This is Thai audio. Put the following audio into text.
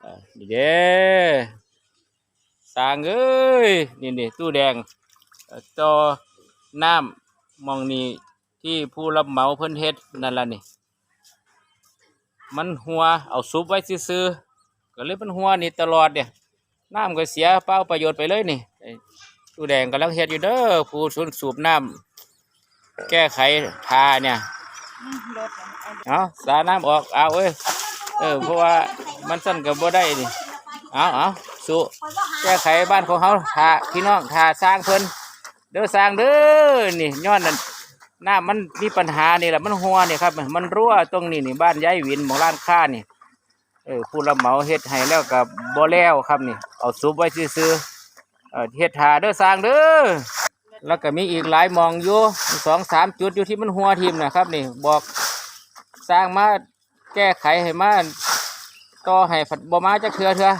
เอ่อนี่เด้สร้างเอ้ยนี่นี่ตู้แดงเอ่อต่อน้ำมองนี่ที่ผู้รับเหมาเพิ่นเฮ็ดนั่นล่ะนี่ มันหัวเอาซุปไว้ซื่อๆก็เลยมันหัวนี่ตลอดเนี่ยน้ำก็เสียเปล่าประโยชน์ไปเลยนี่ไอ้ตู้แดงกำลังเฮ็ดอยู่เด้อผู้สูนสูบน้ำแก้ไขทาเนี่ยรถเอาเอาสาน้ำออกเอาเอ้ย เออเพราะว่ามันสั้นกับบ่ได้นี่เอาเอาสู้แก้ไขบ้านของเขาทาพี่น้องทาสร้างเพิ่นเด้อสร้างเด้อนี่ย้อนนั่นน้ำมันมีปัญหานี่แหละมันหัวนี่ครับ มันรั่วตรงนี้นี่บ้านยายวินหมองร้านค้านี่เออผู้รับเหมาเฮ็ดให้แล้วกับบ่แล้วครับนี่ เอาซุปไว้ซื่อเออเฮ็ดทาเด้อสร้างเด้อแล้วก็มีอีกหลายมองอยู่สองสามจุดอยู่ที่มันหัวทิมนะครับนี่บอกสร้างมา แก้ไขให้มาต่อให้ผัดบ่มาจักเทือเทือ